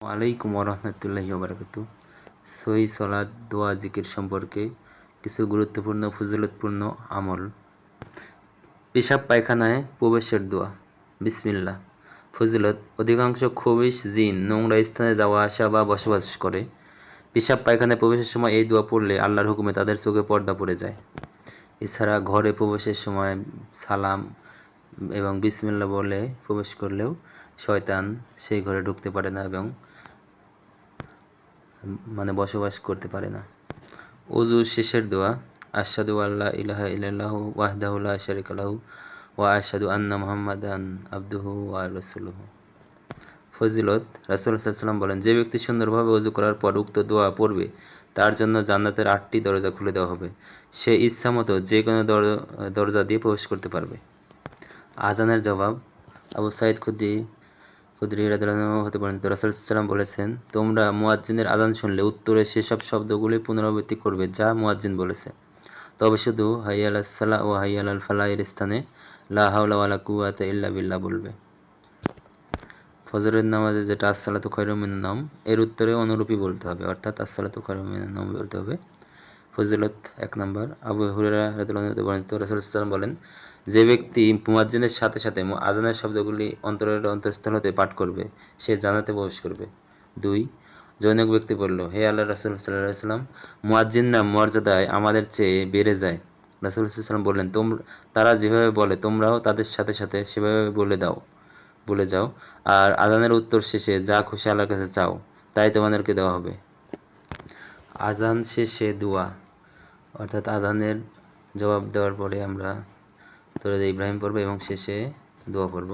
আলাইকুম ওরহমতুল্লাহি ওবরাকাত সই সলাদ দোয়া, জিকির সম্পর্কে কিছু গুরুত্বপূর্ণ, ফজিলতপূর্ণ আমল। পেশাব পায়খানায় প্রবেশের দোয়া। বিসমিল্লাহ। ফজিলত, অধিকাংশ খবিশ জিন নোংরা স্থানে যাওয়া, আসা বা বসবাস করে। পেশাব পায়খানায় প্রবেশের সময় এই দোয়া পড়লে আল্লাহর হুকুমে তাদের চোখে পর্দা পড়ে যায়। এছাড়া ঘরে প্রবেশের সময় সালাম এবং বিসমিল্লা বলে প্রবেশ করলেও শয়তান সেই ঘরে ঢুকতে পারে না এবং মানে বসবাস করতে পারে না। অজু শেষের দোয়া আশাদু আল্লাহ ইলাহা ইল্লাল্লাহু ওয়াহদাহু লা শারিকা লাহু ওয়া আশহাদু আন্না মুহাম্মাদান আবদুহু ওয়া রাসূলুহু। ফজিলত, রাসূল সাল্লাল্লাহু বলেন, যে ব্যক্তি সুন্দরভাবে অজু করার পর উক্ত দোয়া পড়বে, তার জন্য জান্নাতের আটটি দরজা খুলে দেওয়া হবে। সে ইচ্ছামতো যে কোনো দর- দরজা দিয়ে প্রবেশ করতে পারবে। আজানের জবাব, আবু সাইদ খুদ্দি খুদ্রি বলেছেন, তোমরা মুয়াজ্জিনের শুনলে উত্তরে সেসব শব্দগুলি পুনরাবৃত্তি করবে যা মুয়াজ্জিন বলেছে। তবে শুধু হাইয়াল ও হাইয়াল আল স্থানে লা হাওলা ওয়ালা কুওয়াতা ইল্লা বিল্লাহ বলবে। ফজরের নামাজে যেটা আসসালাতু খৈরুম মিনান নাম এর উত্তরে অনুরূপী বলতে হবে। অর্থাৎ আসসালাতু খৈরুম মিনান নাম বলতে হবে। ফজিলত এক নম্বর। আবু হুরেরা বর্ণিত বলেন যে ব্যক্তি মুয়াজ্জিনের সাথে সাথে আজানের শব্দগুলি অন্তরের অন্তঃস্থল হতে পাঠ করবে, সে জানাতে প্রবেশ করবে। দুই, জৈনক ব্যক্তি বলল, হে আল্লাহ রাসূল সাল্লাল্লাহু সাল্লাম মুয়াজ্জিন নাম মর্যাদায় আমাদের চেয়ে বেড়ে যায়। রাসূল সাল্লাম বললেন তোমরা তারা যেভাবে বলে, তোমরাও তাদের সাথে সাথে সেভাবে বলে দাও, বলে যাও। আর আজানের উত্তর শেষে, যা খুশি আল্লাহর কাছে চাও, তাই তোমাদেরকে দেওয়া হবে। আজান শেষে দোয়া। অর্থাৎ আজানের জবাব দেওয়ার পরে আমরা তোরে ইব্রাহিম পড়ব এবং শেষে দোয়া পড়ব।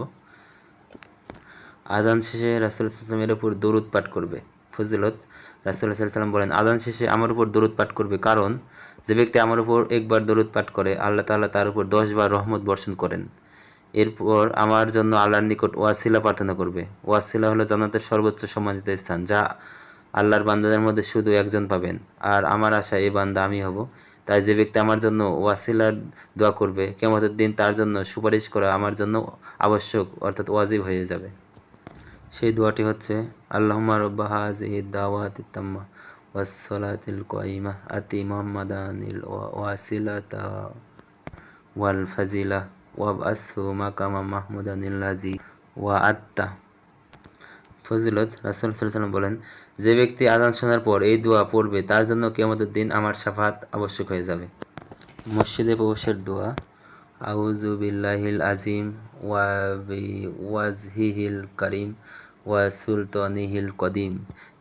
আজান শেষে রাসুল সাল্লামের উপর দরুদ পাঠ করবে। ফজিলত, রাসুল সাল্লাম বলেন আজান শেষে আমার উপর দরুদ পাঠ করবে কারণ যে ব্যক্তি আমার উপর একবার দরুদ পাঠ করে, আল্লাহ তাআলা তার উপর দশবার রহমত বর্ষণ করেন। এরপর আমার জন্য আল্লাহর নিকট ওয়াসিলা প্রার্থনা করবে। ওয়াসিলা হলো জান্নাতের সর্বোচ্চ সম্মানিত স্থান, যা আল্লাহর বান্দাদের মধ্যে শুধু একজন পাবেন। আর আমার আশা এই বান্দা আমি হব। তাই যে ব্যক্তি আমার জন্য ওয়াসিলার দোয়া করবে কেমতের দিন তার জন্য সুপারিশ করা আমার জন্য আবশ্যক, অর্থাৎ ওয়াজিব হয়ে যাবে। সেই দোয়াটি হচ্ছে, আল্লাহুম্মা রব্বা হাযিহি দাওয়াতি তাম্মা ওয়াস সালাতিল কাইমা আতি ওয়াল ফাজিলা ওয়াবআসহু মাকামা মাহমুদানিল্লাজি ওয়া আত্তা ফজিলত রাসুল সাল্লাল্লাহু বলেন, যে ব্যক্তি আজান শোনার পর এই দোয়া পড়বে, তার জন্য কিয়ামতের দিন আমার শাফাত আবশ্যক হয়ে যাবে। মসজিদে প্রবেশের দোয়া, আউযু বিল্লাহিল আজিম ওয়া বি ওয়াজহিহিল কারীম ওয়া সুলতানিহিল কদিম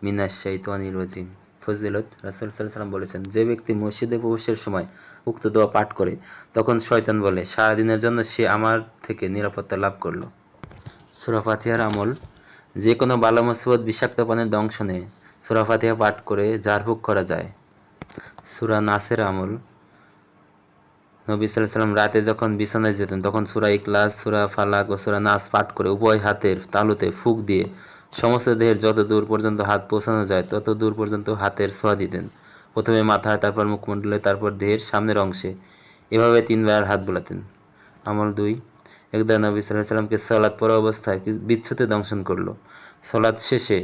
মিনাশ শাইতানির রাজিম। ফজিলত রাসূল আলাইহি বলেছেন, যে ব্যক্তি মসজিদে প্রবেশের সময় উক্ত দোয়া পাঠ করে, তখন শয়তান বলে, সারাদিনের জন্য সে আমার থেকে নিরাপত্তা লাভ করল। সূরা ফাতিহার আমল যে কোনো বালা মুসিবত বিষাক্ত পানের দংশনে সূরা ফাতিহা পাঠ করে ঝাড়ফুঁক করা যায়। সূরা নাসের আমল। নবী সাল্লাম রাতে যখন বিছানায় যেতেন, তখন সুরা ইখলাস, সুরা ফালাক ও সুরা নাস পাঠ করে উভয় হাতের তালুতে ফুক দিয়ে সমস্ত দেহের যত দূর পর্যন্ত হাত পৌঁছানো যায়, তত দূর পর্যন্ত হাতের ছোঁয়া দিতেন। প্রথমে মাথায়, তারপর মুখমণ্ডলে, তারপর দেহের সামনের অংশে। এভাবে তিনবার হাত বোলাতেন। আমল দুই। একদা নবী আলাইহি সাল্লামকে সলাৎ পড়া অবস্থায় বিচ্ছুতে দংশন করল। সলাদ শেষে,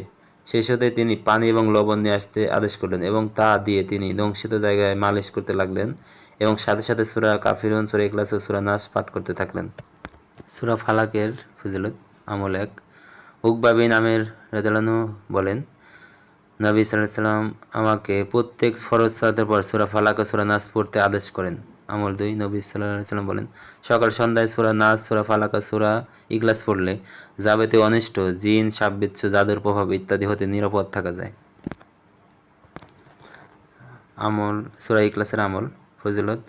শেষ হতে তিনি পানি এবং লবণ নিয়ে আসতে আদেশ করলেন এবং তা দিয়ে তিনি দংশিত জায়গায় মালিশ করতে লাগলেন এবং সাথে সাথে সুরা কাফিরুন, সূরা ইখলাস ও সূরা নাস পাঠ করতে থাকলেন। সূরা ফালাকের ফজিলত, আমল এক। উকবা বিন আমের রাদিয়াল্লাহু বলেন, নবী সাল্লাম আমাকে প্রত্যেক ফরজ সালাতের পর সুরা ফালাক ও সুরা নাস পড়তে আদেশ করেন। আমল দুই নবী আলাইহি সাল্লাম বলেন, সকাল সন্ধ্যায় সূরা নাস, সূরা ফালাক, সূরা ইখলাস পড়লে যাবতীয় অনিষ্ট, জিন, সাপ জাদুর প্রভাব ইত্যাদি হতে নিরাপদ থাকা যায়। আমল, সূরা ইখলাসের আমল, ফজিলত।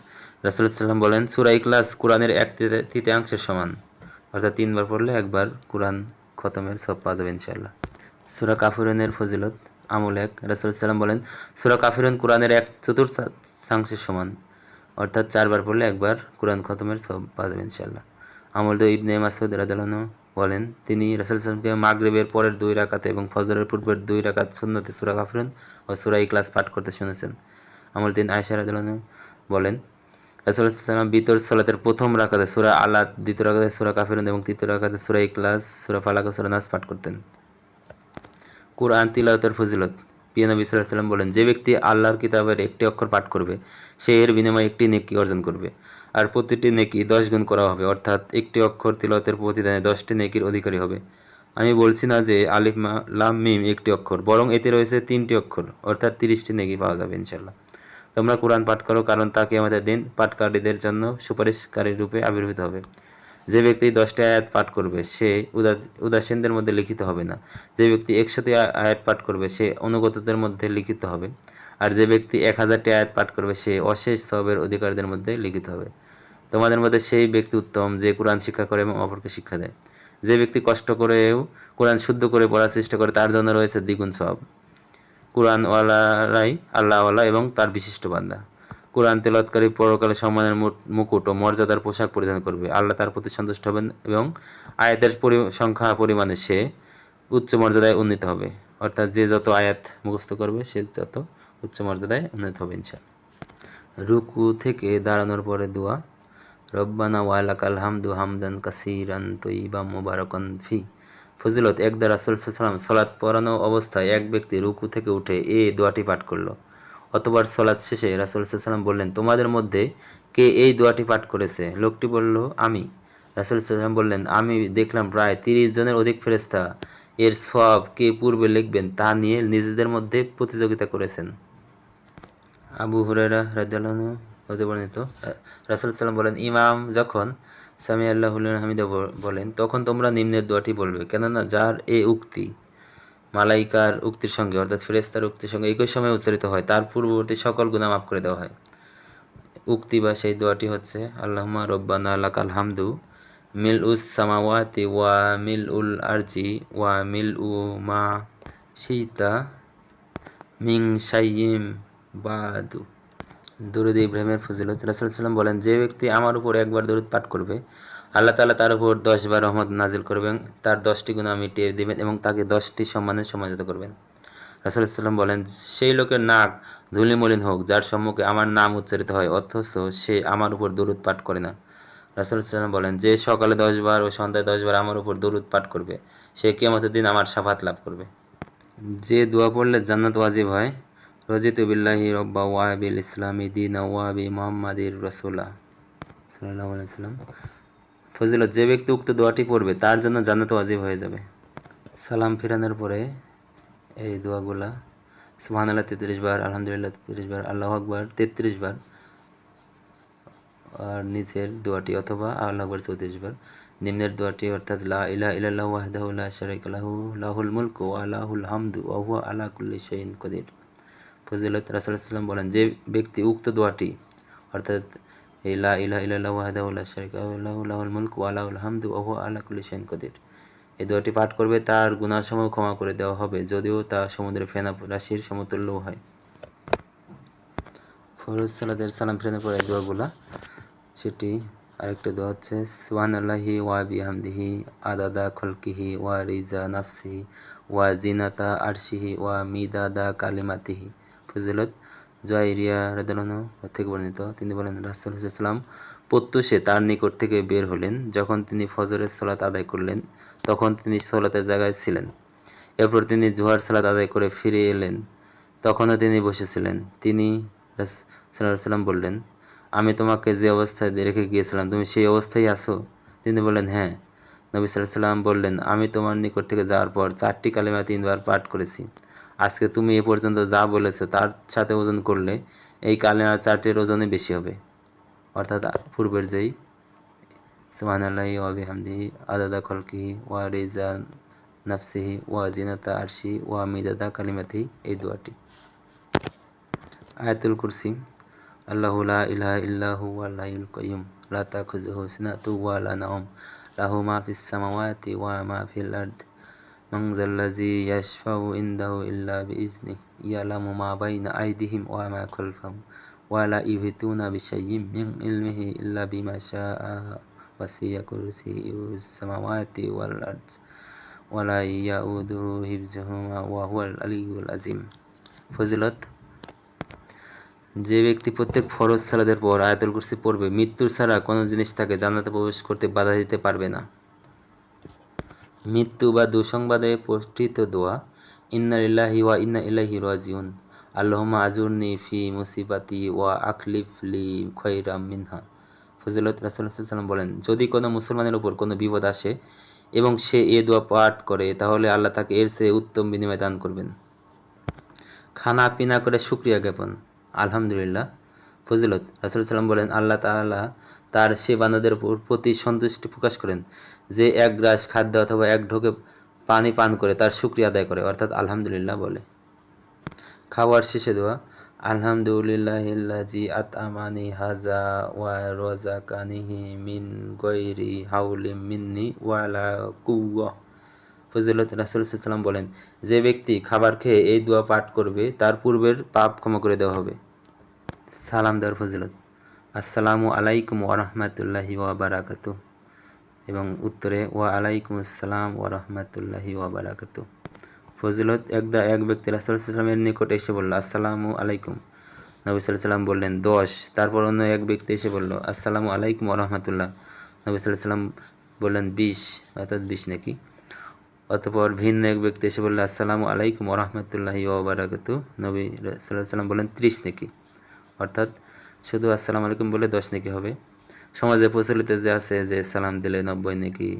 রাসূল সাল্লাম বলেন, সূরা ইখলাস কোরআনের এক তৃতীয়- তৃতীয়াংশের সমান। অর্থাৎ তিনবার পড়লে একবার কোরআন খতমের সব পাওয়া যাবে ইনশাআল্লাহ। সূরা কাফিরুনের ফজিলত, আমল এক। রাসূল সাল্লাম বলেন, সুরা কাফিরুন কোরআনের এক চতুর্থাংশের সমান। অর্থাৎ চারবার পড়লে একবার কোরআন খতমের সব পাওয়া যাবে ইনশাআল্লাহ। আমল দুই ইবনে মাসউদ রাদিয়াল্লাহু বলেন, তিনি রাসূল সাল্লামকে মাগরিবের পরের দুই রাকাতে এবং ফজরের পূর্বের দুই রাকাত সুন্নতে সূরা কাফিরুন ও সূরা ইখলাস পাঠ করতে শুনেছেন। আমল তিন আয়েশা রাদিয়াল্লাহু বলেন, রাসূল সাল্লাম বিতর সালাতের প্রথম রাকাতে সুরা আলাদ, দ্বিতীয় রাকাতে সূরা কাফিরুন এবং তৃতীয় রাকাতে সূরা ইখলাস, সূরা ফালাক ও সূরা নাস পাঠ করতেন। কোরআন তিলাওয়াতের ফজিলত পিয়া নবী সাল্লাহ সাল্লাম বলেন, যে ব্যক্তি আল্লাহর কিতাবের একটি অক্ষর পাঠ করবে, সে এর বিনিময়ে একটি নেকি অর্জন করবে। আর প্রতিটি নেকি দশ গুণ করা হবে, অর্থাৎ একটি অক্ষর তিলতের প্রতিদানে দশটি নেকির অধিকারী হবে। আমি বলছি না যে আলিফ লাম, মিম একটি অক্ষর, বরং এতে রয়েছে তিনটি অক্ষর, অর্থাৎ তিরিশটি নেকি পাওয়া যাবে ইনশাল্লাহ তোমরা কোরআন পাঠ করো, কারণ তাকে আমাদের দিন পাঠকারীদের জন্য সুপারিশকারী রূপে আবির্ভূত হবে। যে ব্যক্তি দশটি আয়াত পাঠ করবে, সে উদা, উদাসীনদের মধ্যে লিখিত হবে না। যে ব্যক্তি একশোটি আয়াত পাঠ করবে, সে অনুগতদের মধ্যে লিখিত হবে। আর যে ব্যক্তি এক হাজারটি আয়াত পাঠ করবে, সে অশেষ সবের অধিকারীদের মধ্যে লিখিত হবে। তোমাদের মধ্যে সেই ব্যক্তি উত্তম যে কোরআন শিক্ষা করে এবং অপরকে শিক্ষা দেয়। যে ব্যক্তি কষ্ট করেও কোরআন শুদ্ধ করে পড়ার চেষ্টা করে, তার জন্য রয়েছে দ্বিগুণ সব কোরআনওয়ালারাই আল্লাহওয়ালা এবং তার বিশিষ্ট বান্দা। কোরআন তেলাৎকারী পরকালে সম্মানের মুকুট ও মর্যাদার পোশাক পরিধান করবে। আল্লাহ তার প্রতি সন্তুষ্ট হবেন এবং আয়াতের সংখ্যা পরিমাণে সে উচ্চ মর্যাদায় উন্নীত হবে। অর্থাৎ যে যত আয়াত মুখস্থ করবে, সে যত উচ্চ মর্যাদায় উন্নীত হবে ইনশাল্লাহ রুকু থেকে দাঁড়ানোর পরে দোয়া। রব্বানা ওয়ালাকাল হামদু হামদান কাসিরান তৈবা মুবারকান ফি। ফজিলত একদা রাসুল সাল্লাম সলাৎ পড়ানো অবস্থায় এক ব্যক্তি রুকু থেকে উঠে এ দোয়াটি পাঠ করল। অতবার সলাৎ শেষে রাসুল সাল্লাম বললেন, তোমাদের মধ্যে কে এই দোয়াটি পাঠ করেছে? লোকটি বলল, আমি। রাসুল সাল্লাম বললেন, আমি দেখলাম প্রায় তিরিশ জনের অধিক ফেরেস্তা এর সব কে পূর্বে লিখবেন তা নিয়ে নিজেদের মধ্যে প্রতিযোগিতা করেছেন। আবু হুরেরা রাদিয়াল্লাহু হতে বর্ণিত রাসুল সাল্লাম বলেন, ইমাম যখন সামি আল্লাহ হামিদা বলেন, তখন তোমরা নিম্নের দোয়াটি বলবে, কেননা যার এ উক্তি মালাইকার উক্তির সঙ্গে, অর্থাৎ ফেরেস্তার উক্তির সঙ্গে একই সময় উচ্চারিত হয়। তার পূর্ববর্তী সকল গুনাহ মাফ করে দেওয়া হয়। উক্তি বা সেই দোয়াটি হচ্ছে, আল্লাহুম্মা রব্বানা লাকাল হামদু মিল উস সামাওয়াতি ওয়া মিল উল আরজি ওয়া মিল উ মা সীতা মিং সাইয়িম বাদু। দরুদ ইব্রাহিমের ফজিলত। রাসুল সাল্লাম বলেন, যে ব্যক্তি আমার উপর একবার দরুদ পাঠ করবে আল্লাহ তাআলা তার উপর দশবার রহমত নাজিল করবেন। তার দশটি গুণা মিটিয়ে দেবেন এবং তাকে দশটি সম্মানের সম্মানিত করবেন। রাসুল সাল্লাম বলেন, সেই লোকের নাক ধুলিমলিন হোক, যার সম্মুখে আমার নাম উচ্চারিত হয়, অথচ সে আমার উপর দরুদ পাঠ করে না। রাসুল সাল্লাম বলেন, যে সকালে দশবার ও সন্ধ্যায় দশবার আমার উপর দরুদ পাঠ করবে, সে কিয়ামতের দিন আমার সাফাত লাভ করবে। যে দোয়া পড়লে জান্নাত ওয়াজিব হয়। রজিত বিল্লাহি রব্বা ওয়াবিল ইসলামী দিন ওয়াবি মোহাম্মদির রসুল্লাহ সাল্লাহ আলাইসাল্লাম ফজিলত, যে ব্যক্তি উক্ত দোয়াটি পড়বে, তার জন্য জান্নাত ওয়াজিব হয়ে যাবে। সালাম ফিরানোর পরে এই দোয়াগুলা সুবহান আল্লাহ তেত্রিশ বার, আলহামদুলিল্লাহ, তেত্রিশ বার, আল্লাহ আকবার, তেত্রিশ বার, আর নিচের দোয়াটি অথবা আল্লাহ আকবার চৌত্রিশ বার। নিম্নের দোয়াটি অর্থাৎ, লা ইলাহা ইল্লাল্লাহু ওয়াহদাহু লা শারীকা লাহু, লাহুল মুলকু ওয়া হামদু ওয়া আলা কুল্লি কাদির। ফজিলত রাসূল সাল্লাল্লাহু বলেন, যে ব্যক্তি উক্ত দোয়াটি, অর্থাৎ লা ইলাহা ইল্লাল্লাহু ওয়াহদাহু কাদির এই দোয়াটি পাঠ করবে তার গুনাহসমূহ ক্ষমা করে দেওয়া হবে, যদিও তা ফেনা, রাশির হয়। সালাদের সালাম দোয়াগুলা। সেটি আরেকটা দোয়া হচ্ছে সুবহান আল্লাহি ওয়া বিহামদিহি আদাদা খলকিহি ওয়া রিজা নাফসিহি ওয়া জিনাতা আরশিহি ওয়া মিদাদা কালিমাতিহি। ফজিলত জয়রিয়া রাদালানো থেকে বর্ণিত। তিনি বলেন, রাসুল প্রত্যুষে তার নিকট থেকে বের হলেন। যখন তিনি ফজরের সলাত আদায় করলেন, তখন তিনি সালাতের জায়গায় ছিলেন। এরপর তিনি জোহার সালাত আদায় করে ফিরে এলেন। তখনও তিনি বসেছিলেন। তিনি সাল্লাম বললেন, আমি তোমাকে যে অবস্থায় রেখে গিয়েছিলাম, তুমি সেই অবস্থায় আছো? তিনি বললেন হ্যাঁ। নবী সাল্লাহ সাল্লাম বললেন, আমি তোমার নিকট থেকে যাওয়ার পর চারটি কালিমা তিনবার পাঠ করেছি। আজকে তুমি এ পর্যন্ত যা বলেছ, তার সাথে ওজন করলে এই কালিমা চারটির ওজনই বেশি হবে। অর্থাৎ পূর্বের যেই সুবহান আল্লাহ ওয়াবি হামদি আদাদা খলকি ওয়া রেজা নাফসিহি ওয়া জিনাতা আরশি ওয়া মিদাদা কালিমাতি, এই দোয়াটি। আয়াতুল কুরসি, আল্লাহু লা ইলাহা ইল্লাহু ওয়াল হাইয়ুল কাইয়্যুম লা তাখুযুহু সিনাতু ওয়া লা নাওম, লাহু মা ফিস সামাওয়াতি ওয়া মা ফিল আরদ। ইল্লা বিইজনিহি ইয়ালামু মা বাইনা আইদিহিম ওয়া মা খালফাহুম ওয়া লা ইউহিতুনা বিশাইয়্যিম মিন ইলমিহি ইল্লা বিমা শাআ ওয়াসিয়া কুরসিয়্যুস সামাওয়াতি ওয়াল আরদ ওয়া লা ইয়াউদুহু হিফযুহুমা ওয়া হুয়াল আলিয়্যুল আযীম ফজিলত, যে ব্যক্তি প্রত্যেক ফরজ সালাদের পর আয়াতুল কুরসি পড়বে মৃত্যুর ছাড়া কোনো জিনিস তাকে জান্নাতে প্রবেশ করতে বাধা দিতে পারবে না। মৃত্যু বা দুঃসংবাদে পঠিত দোয়া, ইন্না লিল্লাহি ওয়া ইন্না ইলাইহি রাজিউন। আল্লাহুম্মা আজুরনি ফি মুসিবাতি ওয়া আখলিফ লি খৈরাম মিনহা। ফজিলত আলাইহি বলেন, যদি কোনো মুসলমানের উপর কোনো বিপদ আসে এবং সে এ দোয়া পাঠ করে, তাহলে আল্লাহ তাকে এর চেয়ে উত্তম বিনিময় দান করবেন। খানা পিনা করে শুক্রিয়া জ্ঞাপন। আলহামদুলিল্লাহ। ফজিলত রাসুল সাল্লাম বলেন, আল্লাহ তাআলা তার সে বান্দাদের প্রতি সন্তুষ্টি প্রকাশ করেন। যে এক গ্রাস খাদ্য অথবা এক ঢোকে পানি পান করে, তার শুক্রিয়া আদায় করে। অর্থাৎ আলহামদুলিল্লাহ বলে। খাওয়ার শেষে দোয়া, আলহামদুলিল্লাহিল্লাজি আতআমানি হাজা ওয়া রাযাকানিহি মিন গায়রি হাওলি মিন্নি ওয়ালা কুওয়া। ফজিলত রাসূল সাল্লাল্লাহু বলেন, যে ব্যক্তি খাবার খেয়ে এই দোয়া পাঠ করবে, তার পূর্বের পাপ ক্ষমা করে দেওয়া হবে। সালাম দেওয়ার ফজিলত। আসসালামু আলাইকুম ওয়া বারাকাতুহু। এবং উত্তরে, ওয়া আলাইকুম আসসালাম ওয়া রাহমাতুল্লাহি ওয়া বারাকাতুহু। ফজিলত একদা এক ব্যক্তি রাসূল সাল্লামের নিকট এসে বলল, আসসালামু আলাইকুম। নবী সাল্লাম বললেন, দশ। তারপর অন্য এক ব্যক্তি এসে বলল, আসসালামু আলাইকুম ওয়া রাহমাতুল্লাহ। নবী সাল্লাম বললেন, বিশ। অর্থাৎ বিশ নাকি? অতপর ভিন্ন এক ব্যক্তি এসে বলল, আসসালামু আলাইকুম ওয়া রাহমাতুল্লাহি ওয়া বারাকাতুহু। নবী আলাইহি সাল্লাম বললেন, ত্রিশ নাকি? অর্থাৎ শুধু আসসালামু আলাইকুম বলে দশ নাকি হবে? সমাজে প্রচলিত যে আছে, যে সালাম দিলে নব্বই নাকি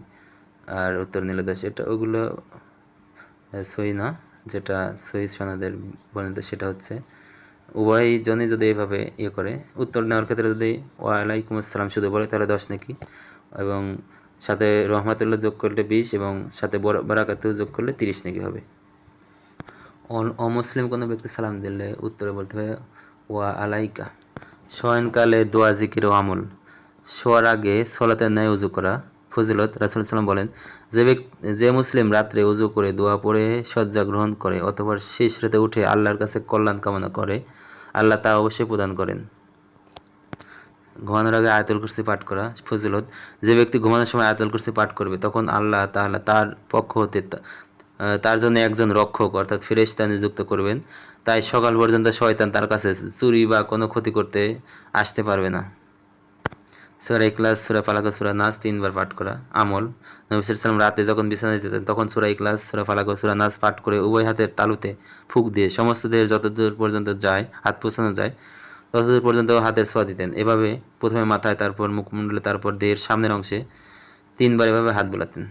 আর উত্তর নিলে দশ, এটা ওগুলো সই না। যেটা সই সনাদের বর্ণিত সেটা হচ্ছে, উভয় জনই যদি এইভাবে ইয়ে করে, উত্তর নেওয়ার ক্ষেত্রে যদি ওয়ালাইকুম আসসালাম শুধু বলে, তাহলে দশ নাকি? এবং সাথে রহমাতুল্লাহ যোগ করলে বিশ এবং সাথে বারাকাতু যোগ করলে তিরিশ নাকি হবে? অমুসলিম কোনো ব্যক্তি সালাম দিলে উত্তরে বলতে হবে ওয়া আলাইকা শয়নকালে দোয়া, জিকির ও আমল। শোয়ার আগে সলাতের ন্যায় উজু করা ফজিলত রাসুল সাল্লাম বলেন, যে ব্যক্তি যে মুসলিম রাত্রে উজু করে দোয়া পড়ে, শয্যা গ্রহণ করে অথবা শেষ রাতে উঠে আল্লাহর কাছে কল্যাণ কামনা করে, আল্লাহ তা অবশ্যই প্রদান করেন। ঘুমানোর আগে আয়াতুল কুরসি পাঠ করা ফজিলত। যে ব্যক্তি ঘুমানোর সময় আয়াতুল কুরসি পাঠ করবে, তখন আল্লাহ তাআলা তার পক্ষ হতে তার জন্য একজন রক্ষক অর্থাৎ ফেরেশতা নিযুক্ত করবেন। তাই সকাল পর্যন্ত শয়তান তার কাছে চুরি বা কোনো ক্ষতি করতে আসতে পারবে না। সুরা ইখলাস, সুরা ফালাক সুরা নাস তিনবার পাঠ করা আমল। নবী সাল্লাম রাতে যখন বিছানায় যেতেন, তখন সুরা ইখলাস, সুরা ফালাক সুরা নাস পাঠ করে উভয় হাতের তালুতে ফুক দিয়ে সমস্ত দেহের যতদূর পর্যন্ত যায়, হাত পোছানো যায় ততদূর পর্যন্ত হাতের ছোঁয়া দিতেন। এভাবে প্রথমে মাথায়, তারপর মুখমণ্ডলে, তারপর দেহের সামনের অংশে তিনবার এভাবে হাত বোলাতেন।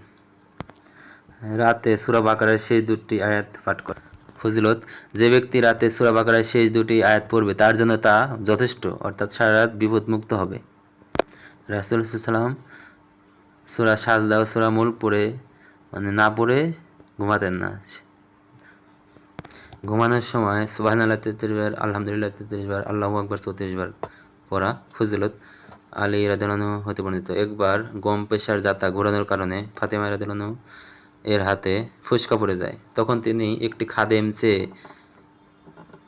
রাতে সুরা বাকারের শেষ দুটি আয়াত পাঠ করা। ফজিলত, যে ব্যক্তি রাতে সুরা বাকারের শেষ দুটি আয়াত পড়বে, তার জন্য তা যথেষ্ট, অর্থাৎ সারা রাত বিপদমুক্ত হবে। রাসুল সাল্লাম সুরা সাজদা ও সুরা মুল পড়ে মানে না পড়ে ঘুমাতেন না। ঘুমানোর সময় সুবাহ আল্লাহ তেত্রিশ বার, আলহামদুলিল্লাহ তেত্রিশ বার, আল্লাহ আকবর চৌত্রিশ বার পড়া ফজিলত। আলী রাদিয়াল্লাহু হতে বর্ণিত। একবার গম পেশার জাতা ঘোরানোর কারণে ফাতেমা রাদিয়াল্লাহু এর হাতে ফুসকা পড়ে যায়। তখন তিনি একটি খাদেম চেয়ে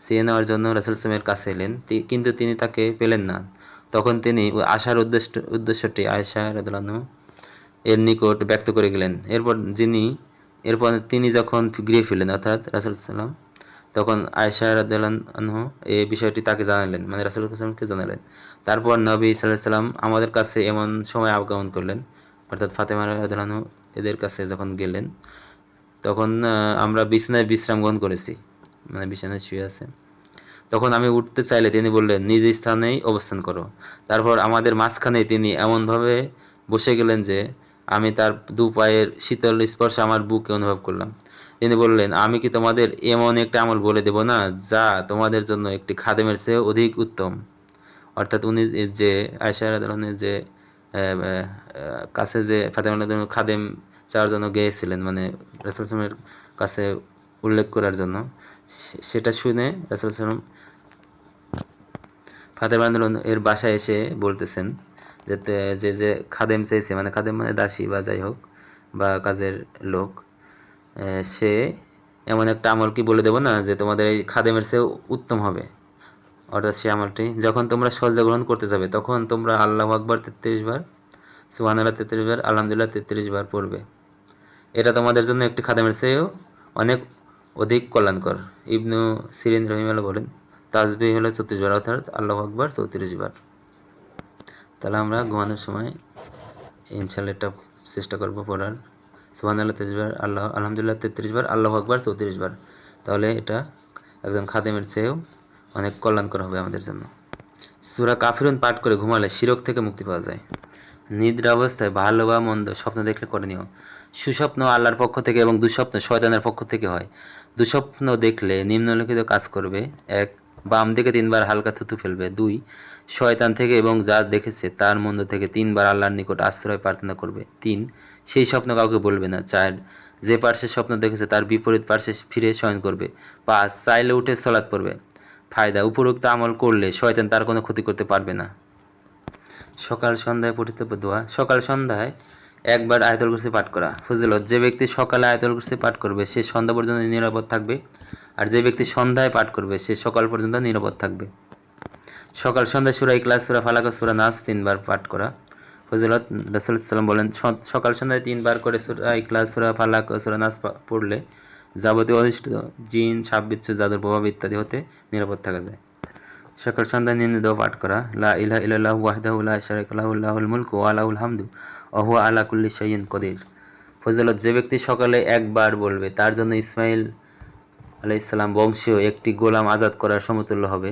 চেয়ে নেওয়ার জন্য রাসুল সালামের কাছে এলেন। কিন্তু তিনি তাকে পেলেন না। তখন তিনি আশার উদ্দেশ্য, উদ্দেশ্যটি আয়সা রাদিয়াল্লাহু এর নিকট ব্যক্ত করে গেলেন। এরপর যিনি, এরপর তিনি যখন গৃহে ফিরলেন, অর্থাৎ রাসুল সাল্লাম তখন আয়সা রাদিয়াল্লাহু এই বিষয়টি তাকে জানালেন মানে রাসুল সাল্লামকে জানালেন। তারপর নবী সাল্লাহ সাল্লাম আমাদের কাছে এমন সময় আগমন করলেন, অর্থাৎ ফাতেমা রাদিয়াল্লাহু এদের কাছে যখন গেলেন, তখন আমরা বিছানায় বিশ্রাম গ্রহণ করেছি। মানে বিছানায় শুয়ে আছে। তখন আমি উঠতে চাইলে তিনি বললেন, নিজ স্থানেই অবস্থান করো। তারপর আমাদের মাঝখানে তিনি এমনভাবে বসে গেলেন যে আমি তার দু পায়ের শীতল স্পর্শ আমার বুকে অনুভব করলাম। তিনি বললেন, আমি কি তোমাদের এমন একটা আমল বলে দেব না, যা তোমাদের জন্য একটি খাদেমের চেয়ে অধিক উত্তম? অর্থাৎ উনি যে আয়সা যে কাছে যে ফাতেমা খাদেম চাওয়ার জন্য গিয়েছিলেন মানে রাসূল কাছে উল্লেখ করার জন্য সেটা শুনে রাসূল ফাতেমা রাদিয়াল্লাহু এর বাসায় এসে বলতেছেন যে যে যে খাদেম চাইছে মানে খাদেম মানে দাসী বা যাই হোক বা কাজের লোক সে এমন একটা আমল কি বলে দেবো না যে তোমাদের এই খাদেমের চেয়ে উত্তম হবে। অর্থাৎ সে আমলটি, যখন তোমরা সজ্জা গ্রহণ করতে যাবে, তখন তোমরা আল্লাহ আকবর তেত্রিশ বার সুহান আল্লাহ তেত্রিশ বার, আলহামদুলিল্লাহ তেত্রিশ বার পড়বে। এটা তোমাদের জন্য একটি খাদেমের চেয়েও অনেক অধিক কল্যাণকর। ইবনু সিরিন রহিমাল্লাহ বলেন তাজবি হলো চৌত্রিশ বার, অর্থাৎ আল্লাহ আকবর চৌত্রিশ বার। তাহলে আমরা ঘুমানোর সময় ইনশাল্লাহ এটা চেষ্টা করব পড়ার। সুহান আল্লাহ তেত্রিশ বার, আল্লাহ, আলহামদুলিল্লাহ, তেত্রিশ বার, আল্লাহ আকবর চৌত্রিশ বার। তাহলে এটা একজন খাদেমের চেয়েও অনেক কল্যাণকর হবে আমাদের জন্য। সুরা কাফিরুন পাঠ করে ঘুমালে শিরক থেকে মুক্তি পাওয়া যায়। নিদ্রা অবস্থায় ভালো বা মন্দ স্বপ্ন দেখলে করণীয়। সুস্বপ্ন আল্লাহর পক্ষ থেকে এবং দুঃস্বপ্ন শয়তানের পক্ষ থেকে হয়। দুঃস্বপ্ন দেখলে নিম্নলিখিত কাজ করবে। এক বাম দিকে তিনবার হালকা থুতু ফেলবে। দুই, শয়তান থেকে এবং যা দেখেছে তার মন্দ থেকে তিনবার আল্লাহর নিকট আশ্রয় প্রার্থনা করবে। তিন, সেই স্বপ্ন কাউকে বলবে না। চার, যে পার্শ্বে স্বপ্ন দেখেছে তার বিপরীত পার্শ্বে ফিরে শয়ন করবে। পাঁচ, চাইলে উঠে সলাৎ পড়বে। ফায়দা, উপরোক্ত আমল করলে শয়তান তার কোনো ক্ষতি করতে পারবে না। সকাল সন্ধ্যায় পঠিত দোয়া। সকাল সন্ধ্যায় একবার আয়তল কুরসি পাঠ করা। ফজিলত, যে ব্যক্তি সকালে আয়তল কুরসি পাঠ করবে, সে সন্ধ্যা পর্যন্ত নিরাপদ থাকবে। আর যে ব্যক্তি সন্ধ্যায় পাঠ করবে, সে সকাল পর্যন্ত নিরাপদ থাকবে। সকাল, সন্ধ্যায় সুরা ইকলাস সুরা ফালাক, সুরা নাস তিনবার পাঠ করা। ফজিলত রসুল সাল্লাম বলেন সকাল, সন্ধ্যায় তিনবার করে সুরা ইকলাস সুরা ফালাক, সুরা পা- পড়লে যাবতীয় অনিষ্ট, জিন সাববিচ্ছু জাদুর প্রভাব ইত্যাদি হতে নিরাপদ থাকা যায়। সকাল সন্ধ্যা নিম্ন দোয়া পাঠ করা, লা ইলাহা ইল্লাল্লাহু ওয়াহদাহু লা শারীকা লাহু, লাহুল হামদু ওয়া হুয়া আলা কদির। ফজলত, যে ব্যক্তি সকালে একবার বলবে, তার জন্য ইসমাইল আলাইহিস সালাম বংশীয় একটি গোলাম আজাদ করার সমতুল্য হবে।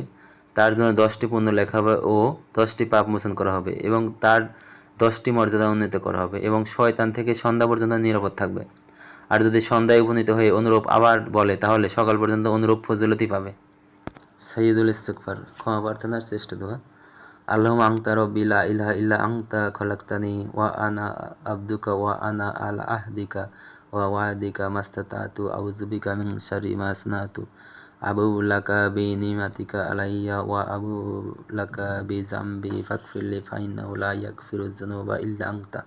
তার জন্য দশটি পণ্য লেখা হবে ও দশটি পাপ মোচন করা হবে এবং তার দশটি মর্যাদা উন্নীত করা হবে এবং শয়তান থেকে সন্ধ্যা পর্যন্ত নিরাপদ থাকবে। আর যদি সন্ধ্যায় উপনীত হয়ে অনুরূপ আবার বলে, তাহলে সকাল পর্যন্ত অনুরূপ ফজিলতি পাবে। সৈয়দুল ইস্তিগফার, ক্ষমা প্রার্থনার চেষ্টা দোয়া। আল্লাহ আংতা রব্বি লা ইলাহা ইল্লা আংতা খলাকতানি ওয়া আনা আব্দুকা ওয়া আনা আল আহদিকা। মাস্তাতাতু আউযু বিকা মিন শাররি মা সানাতু আবু লাকা বি নিমাতিকা আলাইয়া ওয়া আবু লাকা বি জামবি ফাগফিরলি ফাইন্নাহু লা ইয়াগফিরু যুনুবা ইল্লা আংতা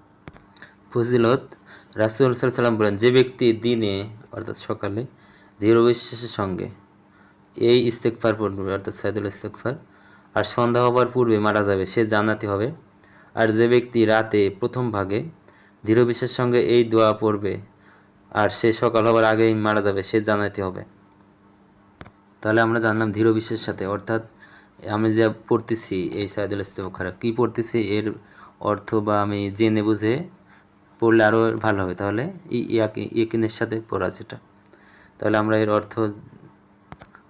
ফজিলত, রাসূল সাল্লাম বলেন, যে ব্যক্তি দিনে, অর্থাৎ সকালে, দৃঢ় বিশ্বাসের সঙ্গে এই ইস্তেকফার পড়বে, অর্থাৎ সাইদুল ইস্তেকফার আর সন্ধ্যা হবার পূর্বে মারা যাবে, সে জান্নাতি হবে। আর যে ব্যক্তি রাতে প্রথম ভাগে দৃঢ় বিশ্বাসের সঙ্গে এই দোয়া পড়বে আর সে সকাল হবার আগেই মারা যাবে, সে জানাইতে হবে। তাহলে আমরা জানলাম দৃঢ় বিশ্বাসের সাথে, অর্থাৎ আমি যা পড়তেছি এই সাইদুল ইস্তেকফার কী পড়তেছি এর অর্থ বা আমি জেনে বুঝে পড়লে আরও ভালো হবে। তাহলে ইয়কিনের সাথে পড়া যেটা। তাহলে আমরা এর অর্থ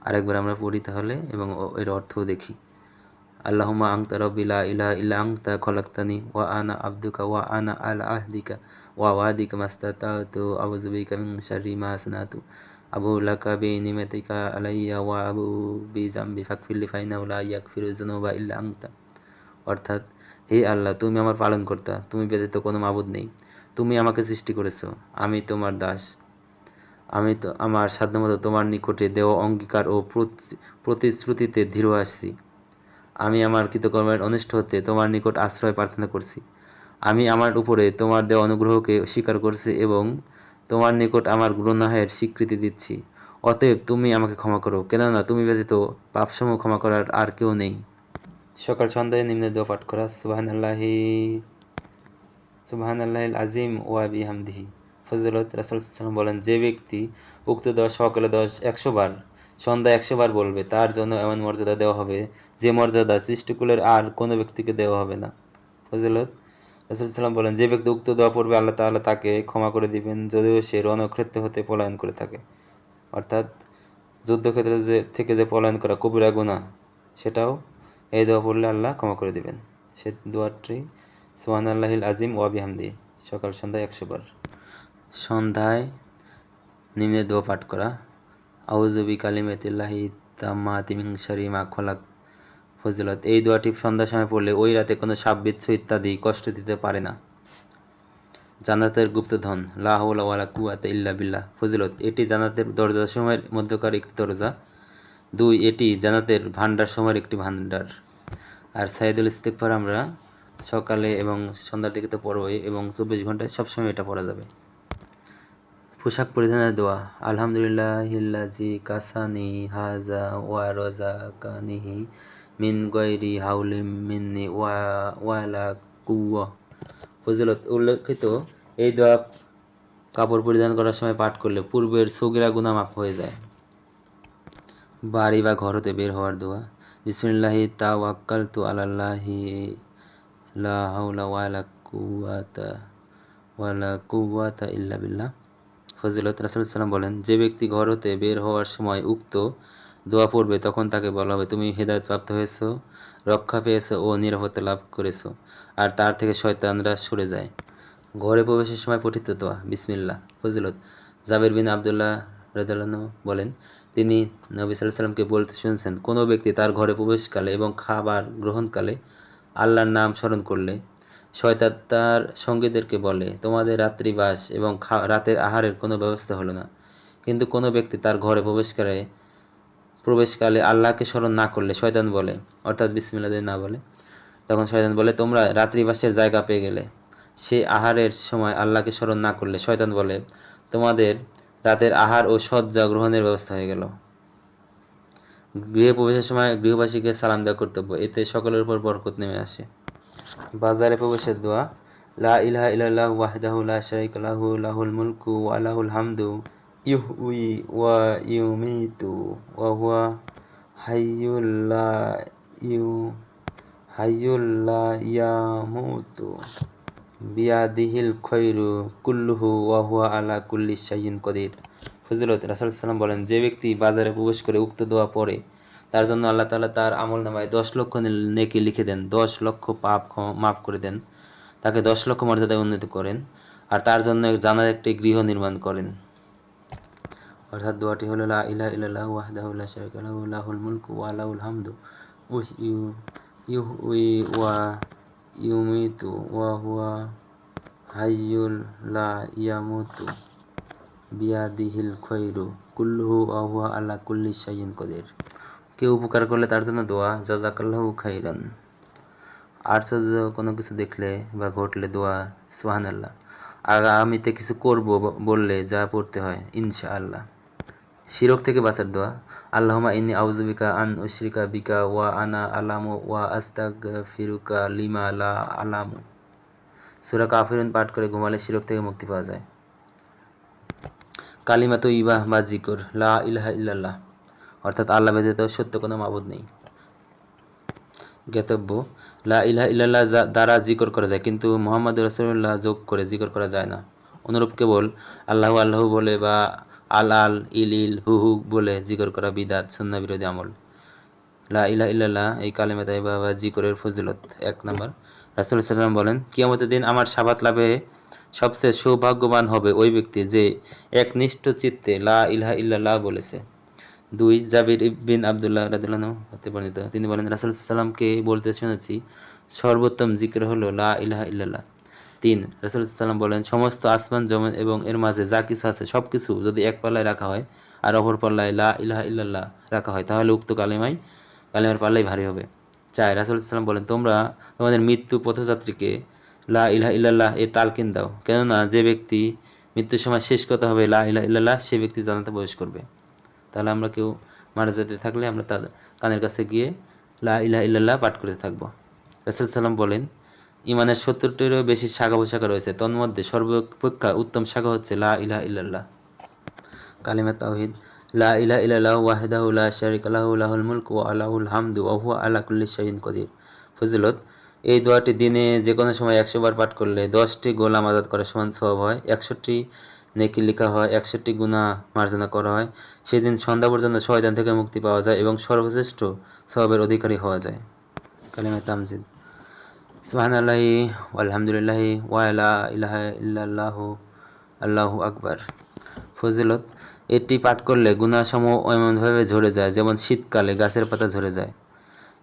আরেকবার আমরা পড়ি তাহলে এবং এর অর্থও দেখি। আল্লাহুম্মা আংতা রব্বি লা ইলা ইল্লা আংতা খলাক্তানি, ওয়া আনা আবদুকা, ওয়া আনা আলা আহদিকা মাস্তাতাতু আউযু বিকা মিন শাররি মা সানাতু আবু লাকা বি নিমাতিকা আলাইয়া ওয়া আবু বি জামবি ফাগফিরলি ফাইন্নাহু লা ইয়াগফিরু যুনুবা ইল্লা আংতা অর্থাৎ হে আল্লাহ, তুমি আমার পালনকর্তা তুমি ব্যতীত কোনো মাবুদ নেই। তুমি আমাকে সৃষ্টি করেছ, আমি তোমার দাস। আমি তো, আমার সাধ্যমতো তোমার নিকটে দেওয়া অঙ্গীকার ও প্রতি- প্রতিশ্রুতিতে দৃঢ় আছি। আমি আমার কৃতকর্মের অনিষ্ট হতে তোমার নিকট আশ্রয় প্রার্থনা করছি। আমি আমার উপরে তোমার দেওয়া অনুগ্রহকে স্বীকার করছি এবং তোমার নিকট আমার গুণাহের স্বীকৃতি দিচ্ছি। অতএব তুমি আমাকে ক্ষমা করো, কেননা তুমি ব্যতীত পাপসমূহ ক্ষমা করার আর কেউ নেই। সকাল সন্ধ্যায় নিম্নে দোয়া পাঠ করা সুবাহান আল্লাহি সুবাহান আল্লাহ আজিম ওয়া বিহামদিহি। ফজলত রাসুল সাল্লাম বলেন, যে ব্যক্তি উক্ত দশ, সকালে দশ, একশো বার, সন্ধ্যা একশো বার বলবে, তার জন্য এমন মর্যাদা দেওয়া হবে যে মর্যাদা সৃষ্টিকুলের আর কোনো ব্যক্তিকে দেওয়া হবে না। ফজলত রাসুল সাল্লাম বলেন, যে ব্যক্তি উক্ত দোয়া পড়বে, আল্লাহ তাআলা তাকে ক্ষমা করে দিবেন, যদিও সে রণক্ষেত্র হতে পলায়ন করে থাকে। অর্থাৎ যুদ্ধক্ষেত্রে যে থেকে যে পলায়ন করা কবিরা গুনাহ, সেটাও এই দোয়া পড়লে আল্লাহ ক্ষমা করে দিবেন। সে দোয়াটি সোহান আল্লাহিল আজিম ওয়াবিহামদি সকাল সন্ধ্যায় একশো বার। সন্ধ্যায় নিম্নে দোয়া পাঠ করা আউজুবি কালিমাতিল্লাহি তাম্মাতি মিন শাররি মা খলাক ফজিলত। এই দোয়াটি সন্ধ্যার সময় পড়লে ওই রাতে কোনো সাপ বিচ্ছু ইত্যাদি কষ্ট দিতে পারে না। জান্নাতের গুপ্তধন লা হাওলা ওয়ালা ইল্লা বিল্লাহ। ফজিলত, এটি জান্নাতের দরজা সময়ের মধ্যকার একটি দরজা। দুই, এটি জান্নাতের ভান্ডার সময়ের একটি ভান্ডার। আর সাইদুল ইস্তেকফার আমরা সকালে এবং সন্ধ্যার দিকে তো পড়বই এবং চব্বিশ ঘন্টায় সবসময় এটা পড়া যাবে। পোশাক পরিধানের দোয়া আলহামদুলিল্লাহ হিল্লাজি কাসানি হাজা ওয়া রজা কানিহি মিন গৈরি হাউলিম মিন্নি ওয়া ওয়ালা কুয়া ফজিলত উল্লেখিত এই দোয়া কাপড় পরিধান করার সময় পাঠ করলে পূর্বের সগিরা গুনা মাফ হয়ে যায়। বাড়ি বা ঘর হতে বের হওয়ার দোয়া, বিসমিল্লাহি তাওয়াক্কালতু আলাল্লাহি, লা হাওলা ওয়ালা কুওয়াতা ওয়ালা কুওয়াতা ইল্লা বিল্লাহ। ফজিলত রাসুল সাল্লাম বলেন, যে ব্যক্তি ঘর হতে বের হওয়ার সময় উক্ত দোয়া পড়বে, তখন তাকে বলা হবে, তুমি হেদায়ত প্রাপ্ত হয়েছো, রক্ষা পেয়েছ ও নিরাপত্তা লাভ করেছ। আর তার থেকে শয়তানরা সরে যায়। ঘরে প্রবেশের সময় পঠিত দোয়া, বিসমিল্লাহ। ফজিলত, জাবের বিন আবদুল্লাহ রাজালানু বলেন, তিনি নবী সাল্লাহ সাল্লামকে বলতে শুনছেন, কোনো ব্যক্তি তার ঘরে প্রবেশকালে এবং খাবার গ্রহণকালে আল্লাহর নাম স্মরণ করলে, শয়তান তার সঙ্গীদেরকে বলে, তোমাদের রাত্রিবাস এবং রাতের আহারের কোনো ব্যবস্থা হলো না। কিন্তু কোনো ব্যক্তি তার ঘরে প্রবেশকালে প্রবেশকালে আল্লাহকে স্মরণ না করলে শয়তান বলে, অর্থাৎ বিসমিল্লাহ যদি না বলে, তখন শয়তান বলে, তোমরা রাত্রিবাসের জায়গা পেয়ে গেলে। সে আহারের সময় আল্লাহকে স্মরণ না করলে শয়তান বলে, তোমাদের রাতের আহার ও সজ্জা গ্রহণের ব্যবস্থা হয়ে গেল। গৃহে প্রবেশের সময় গৃহবাসীকে সালাম দেওয়া কর্তব্য। এতে সকলের উপর বরকত নেমে আসে। বাজারে প্রবেশের দোয়া, লা ইলাহা ইল্লাল্লাহু ওয়াহদাহু লা শারীকা লাহু, লাহুল মুলকু ওয়া লাহুল হামদু ইউহয়ি ওয়া ইউমীতু ওয়া হুয়া হাইয়্যুল লা ইউ হাইয়্যুল লা ইয়ামুতু বিয়াদিহিল খৈরু কুল্লুহু ওয়া হুয়া আলা কুল্লি শাইইন কদির ফজিলত, রাসূল সাল্লাম বলেন, যে ব্যক্তি বাজারে প্রবেশ করে উক্ত দোয়া পড়ে, তার জন্য আল্লাহ তাআলা তার আমল নামায় দশ লক্ষ নেকি লিখে দেন, দশ লক্ষ পাপ মাফ করে দেন। তাকে দশ লক্ষ মর্যাদায় উন্নীত করেন, আর তার জন্য জানার একটি গৃহ নির্মাণ করেন। অর্থাৎ দোয়াটি হলো, লা ইল্লাল্লাহু ওয়াহদাহু লা শারীকা লাহু, লাহুল মুলকু ওয়া লাহুল হামদু। ইউ ইউহয়ি ওয়া ইউমীতু ওয়া হুয়া হাইয়্যুল লা ইয়ামুতু বিয়াদিহিল খৈরু, কুল্লুহু ওয়া হুয়া আলা কুল্লি শাইইন কদির। কেউ উপকার করলে তার জন্য দোয়া জাজাকাল্লাহু খাইরান। আশ্চর্য কোনো কিছু দেখলে বা ঘটলে দোয়া সোহান সুবহানাল্লাহ। আগামীতে কিছু করব বললে যা পড়তে হয়, ইনশাআল্লাহ। শিরক থেকে বাঁচার দোয়া। আল্লাহুমা ইন্নি আউযুবিকা আন উশরিকা বিকা ওয়া আনা আলামু ওয়া আস্তাগফিরুকা লিমা লা আলামু। সূরা কাফিরুন পাঠ করে ঘুমালে শিরক থেকে মুক্তি পাওয়া যায়। কালিমা তো ইবাহ বা জিকর লা ইলাহা ইল্লাল্লাহ। অর্থাৎ আল্লাহ ব্যতীত সত্য কোনো মাবুদ নেই। জ্ঞাতব্য, লা ইলাহা ইল্লাল্লাহ দ্বারা জিকর করা যায়, কিন্তু মোহাম্মদ রসুল্লাহ যোগ করে জিকর করা যায় না। অনুরূপ কেবল আল্লাহ আল্লাহ বলে বা আল ইলিল ইল ইল হু হু বলে জিকর করা বিদাত, সুন্না বিরোধী আমল। লা ইলা ইল্লাল্লাহ, এই কালেমা তাইবা বা জিকরের ফজিলত। এক নম্বর। রাসুল সাল্লাম বলেন, কিয়ামতের দিন আমার সাবাত লাভে সবচেয়ে সৌভাগ্যবান হবে ওই ব্যক্তি যে একনিষ্ঠ চিত্তে লা ইলাহা ইল্লাল্লাহ বলেছে। দুই, জাবির বিন আবদুল্লাহ রাদিল্লাহ হতে বর্ণিত। তিনি বলেন, রাসুল সাল্লামকে বলতে শুনেছি, সর্বোত্তম জিক্র হলো লা ইলাহা ইল্লাল্লাহ। তিন। রাসুল সাল্লাম বলেন, সমস্ত আসমান, জমিন এবং এর মাঝে যা কিছু আছে সব কিছু যদি এক পাল্লায় রাখা হয় আর অপর পাল্লায় লা ইলাহা ইল্লাল্লাহ রাখা হয়, তাহলে উক্ত কালেমাই, কালেমার পাল্লাই ভারী হবে। চার, রাসুল সাল্লাম বলেন, তোমরা তোমাদের মৃত্যু পথযাত্রীকে লা ইলাহা ইল্লাল্লাহ এর তালকিন দাও, কেননা যে ব্যক্তি মৃত্যুর সময় শেষ কথা হবে লা ইলাহা ইল্লাল্লাহ, সে ব্যক্তি জানাতে প্রবেশ করবে। তাহলে আমরা কেউ মারা যেতে থাকলে আমরা তার কানের কাছে গিয়ে লা ইলাহা ইল্লাল্লাহ পাঠ করতে থাকব। রাসুল সাল্লাম বলেন ইমানের সত্তরটিরও বেশি শাখা পোশাখা রয়েছে। তন্মধ্যে সর্বাপেক্ষা উত্তম শাখা হচ্ছে লা ইলাহা ইল্লাল্লাহ। কালিমা তাওহিদ, লা ইলাহা মুলকু হামদু ওয়া হুয়া কুল্লি কদির। এই দোয়াটি দিনে যে কোনো সময় একশো বার পাঠ করলে দশটি গোলাম আজাদ করার সমান সব হয়। একষট্টি নেকি লেখা হয়, একষট্টি গুণা মার্জনা করা হয়। সেদিন সন্ধ্যা পর্যন্ত শয়তান থেকে মুক্তি পাওয়া যায় এবং সর্বশ্রেষ্ঠ সওয়াবের অধিকারী হওয়া যায়। কালিমা তামজিদ। আলহামদুলিল্লাহি ওয়ালা ইলাহা ইল্লাল্লাহু আল্লাহু আকবার ফজিলত, এটি পাঠ করলে গুণাসমূহ এমনভাবে ঝরে যায়, যেমন শীতকালে গাছের পাতা ঝরে যায়।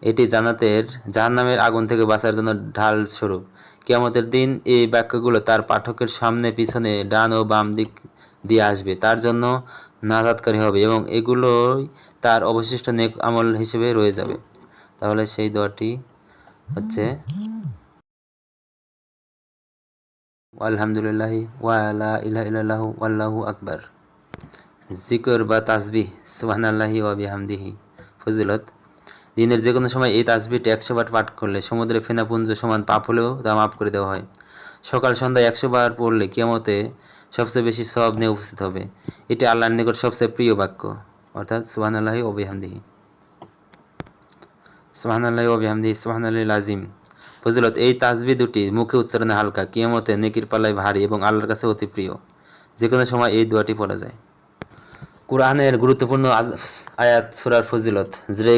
এটি জান্নাতের, জাহান্নামের আগুন থেকে বাঁচার জন্য ঢাল স্বরূপ। কিয়ামতের দিন এই বাক্যগুলো তার পাঠকের সামনে, পিছনে, ডান ও বাম দিক দিয়ে আসবে। তার জন্য নাজাতকারী হবে এবং এগুলোই তার অবশিষ্ট নেক আমল হিসেবে রয়ে যাবে। তাহলে সেই দোয়াটি হচ্ছে আলহামদুলিল্লাহ ওয়ালা ইলাহা ইল্লাল্লাহু আল্লাহু আকবার। জিকর বা তাসবিহ, সুবহানাল্লাহি ওয়া বিহামদিহি। ফজিলত, দিনের যে কোনো সময় এই তাসবিহটি একশো বার পাঠ করলে সমুদ্রে ফেনাপুঞ্জ সমান পাপ হলেও তা মাফ করে দেওয়া হয়। সকাল, সন্ধ্যায় একশো বার পড়লে কিয়ামতে সবচেয়ে বেশি সব নিয়ে উপস্থিত হবে। এটি আল্লাহর নিকট সবচেয়ে প্রিয় বাক্য, অর্থাৎ সুবহানাল্লাহি ওয়া বিহামদিহি। সুবহানাল্লাহি ওয়া বিহামদিহি সুবহানাল্লাহি লাজিম ফজিলত, এই তাসবিহ দুটি মুখে উচ্চারণে হালকা কিয়ামতে নেকির পাল্লায় ভারী এবং আল্লাহর কাছে অতি প্রিয়। যে কোনো সময় এই দোয়াটি পড়া যায়। কোরআনের গুরুত্বপূর্ণ আয়াত সুরার ফজিলত, যে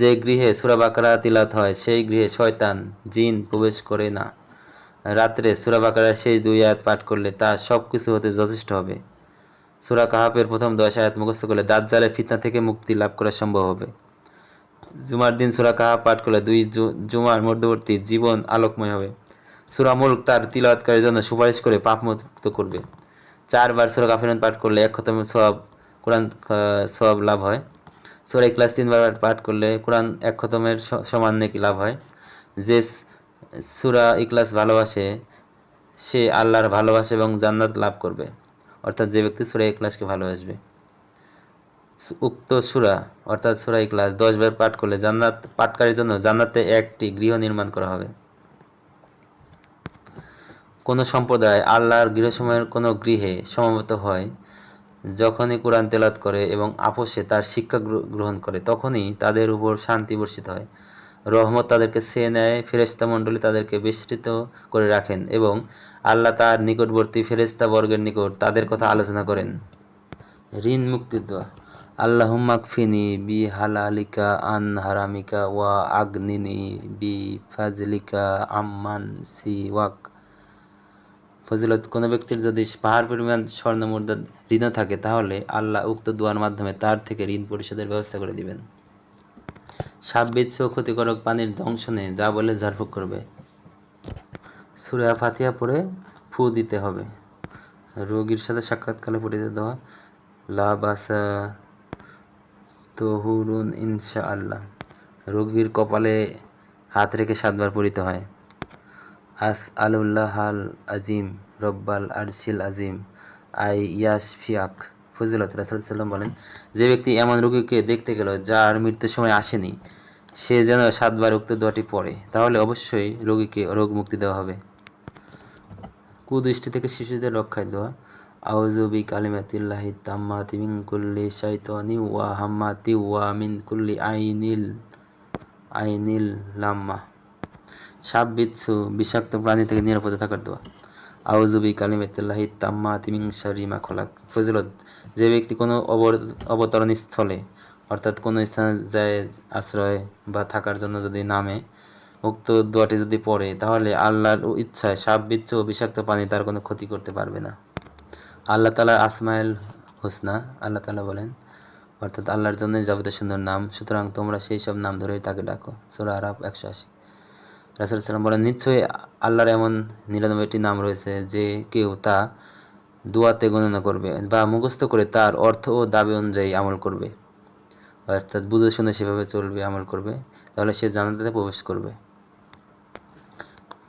যে গৃহে সুরা বাকারা তিলাত হয়, সেই গৃহে শয়তান, জিন প্রবেশ করে না। রাত্রে সুরা বাকারার সেই দুই আয়াত পাঠ করলে তা সব কিছু হতে যথেষ্ট হবে। সুরা কাহাপের প্রথম দশ আয়াত মুখস্থ করলে দাজ্জালের ফিতনা থেকে মুক্তি লাভ করা সম্ভব হবে। জুমার দিন সুরা কাহাব পাঠ করলে দুই জুমার মধ্যবর্তী জীবন আলোকময় হবে। সুরা মুল্ক তার তিলাওয়াতকারীর জন্য সুপারিশ করে পাপ মুক্ত করবে। চারবার সুরা কাফিরুন পাঠ করলে এক খতম সব কোরআন সব লাভ হয়। সুরা ইখলাস তিনবার পাঠ করলে কোরআন এক খতমের সমান নাকি লাভ হয়। যে সুরা ইখলাস ভালোবাসে, সে আল্লাহর ভালোবাসে এবং জান্নাত লাভ করবে। অর্থাৎ যে ব্যক্তি সুরা ইখলাসকে ভালোবাসবে। উক্ত সুরা, অর্থাৎ সুরা ইখলাস, দশ বার পাঠ করলে জান্নাত, পাঠকারীর জন্য জান্নাতে একটি গৃহ নির্মাণ করা হবে। কোনো সম্প্রদায় আল্লাহর গৃহসমূহের কোনো গৃহে সমবেত হয়, যখনই কোরআন তেলাত করে এবং আপোষে তার শিক্ষা গ্র- গ্রহণ করে, তখনই তাদের উপর শান্তি বর্ষিত হয়। রহমত তাদেরকে সে নেয় ফেরেস্তা মণ্ডলী তাদেরকে বিস্তৃত করে রাখেন এবং আল্লাহ তার নিকটবর্তী ফেরেস্তা বর্গের নিকট তাদের কথা আলোচনা করেন। ঋণ মুক্তির দোয়া। আল্লাহুম্মাকফিনি বি হালালিকা আন হারামিকা ওয়া আগনিনি বি ফাজলিকা আম্মান সি ওয়াক ফজিলত, কোনো ব্যক্তির যদি পাহাড় পরিমাণ স্বর্ণ মুদ্রা ঋণও থাকে, তাহলে আল্লাহ উক্ত দোয়ার মাধ্যমে তার থেকে ঋণ পরিশোধের ব্যবস্থা করে দিবেন। সাপ বিচ্ছ ক্ষতিকারক পানির দংশনে যা বলে ঝাড়ফুঁক করবে। সুরা ফাতিয়া পরে ফু দিতে হবে। রোগীর সাথে সাক্ষাৎকালে পড়িতে দেওয়া লাবাসা তহুরুন ইনশা আল্লাহ রোগীর কপালে হাত রেখে সাতবার পড়িতে হয়। আস আলুল্লাহাল আজিম, রব্বাল আরশিল আজিম, আই ইয়াস ফিয়াক ফজিলত, রাসুল সাল্লাম বলেন, যে ব্যক্তি এমন রোগীকে দেখতে গেল যার মৃত্যুর সময় আসেনি, সে যেন সাতবার উক্ত দোয়াটি পড়ে, তাহলে অবশ্যই রোগীকে রোগ মুক্তি দেওয়া হবে। কুদৃষ্টি থেকে শিশুদের রক্ষায় দেওয়া আউযু বি কালিমাতিল্লাহি তাম্মাতি মিন কুল্লি শাইতানি ওয়া হাম্মাতি ওয়া মিন কুল্লি আইনিল আইনিল লাম্মা। সাপ বিচ্ছু বিষাক্ত প্রাণী থেকে নিরাপদে থাকার দোয়া। আউজুবি কালিমাতিল্লাহি তাম্মাতি মিন শাররি মা খলাক। ফজিলত, যে ব্যক্তি কোনো অবতরণ স্থলে অর্থাৎ কোনো স্থানে যায় আশ্রয় বা থাকার জন্য যদি নামে, উক্ত দোয়াটি যদি পড়ে, তাহলে আল্লাহর ইচ্ছায় সাপ বিচ্ছু ও বিষাক্ত পানি তার কোনো ক্ষতি করতে পারবে না। আল্লাহ তালার আসমাইল হোসনা, আল্লাহ তালা বলেন, অর্থাৎ আল্লাহর জন্যই যাবতীয় সুন্দর নাম, সুতরাং তোমরা সেই সব নাম ধরেই তাকে ডাকো। সোরা আরাব একশো আশি। রাসুল সাল্লাম বলেন, নিশ্চয়ই আল্লাহর এমন নিরানব্বইটি নাম রয়েছে যে কেউ তা দুয়াতে গণনা করবে বা মুখস্থ করে তার অর্থ ও দাবি অনুযায়ী আমল করবে। অর্থাৎ বুঝে শুনে সেভাবে চলবে, আমল করবে, তাহলে সে জানাতে প্রবেশ করবে।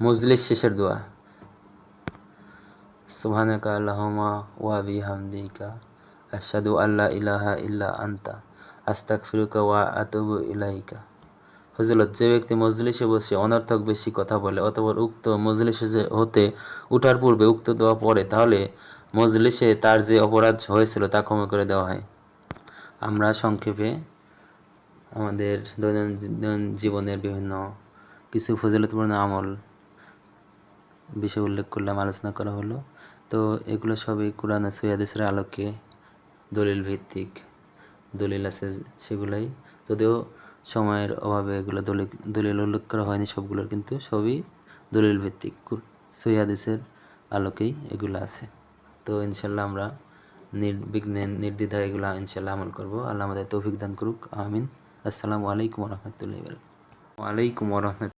মজলিস শেষের দোয়া। সুবহানাকা আল্লাহুম্মা ওয়া বিহামদিকা আশহাদু আল্লা ইলাহা ইল্লা আনতা আস্তাগফিরুকা ওয়া আতুবু ইলাইকা। ফজিলত যে ব্যক্তি মজলিসে বসে অনর্থক বেশি কথা বলে অতঃপর উক্ত মজলিসে হতে উঠার পূর্বে উক্ত দোয়া পড়ে, তাহলে মজলিসে তার যে অপরাধ হয়েছিল তা ক্ষমা করে দেওয়া হয়। আমরা সংক্ষেপে আমাদের দৈনন্দিন জীবনের বিভিন্ন কিছু ফজিলতপূর্ণ আমল বিষয় উল্লেখ করলাম, আলোচনা করা হলো। তো এগুলো সবই কোরআন সৈয়াদিসের আলোকে দলিল ভিত্তিক দলিল আছে সেগুলাই। যদিও সময়ের অভাবে এগুলো দলিল দলিল উল্লেখ করা হয়নি, সবগুলোর কিন্তু সবই দলিল ভিত্তিক সৈয়াদিসের আলোকেই এগুলো আছে। তো ইনশাল্লাহ আমরা নির্বিঘ্নে নির্দ্বিধায় এগুলো ইনশাল্লাহ আমল করব। আল্লাহ আমাদের তৌফিক দান করুক। আমিন। আসসালামু আলাইকুম রহমতুল্লাহ ওয়ালাইকুম রহমতুল্লাহ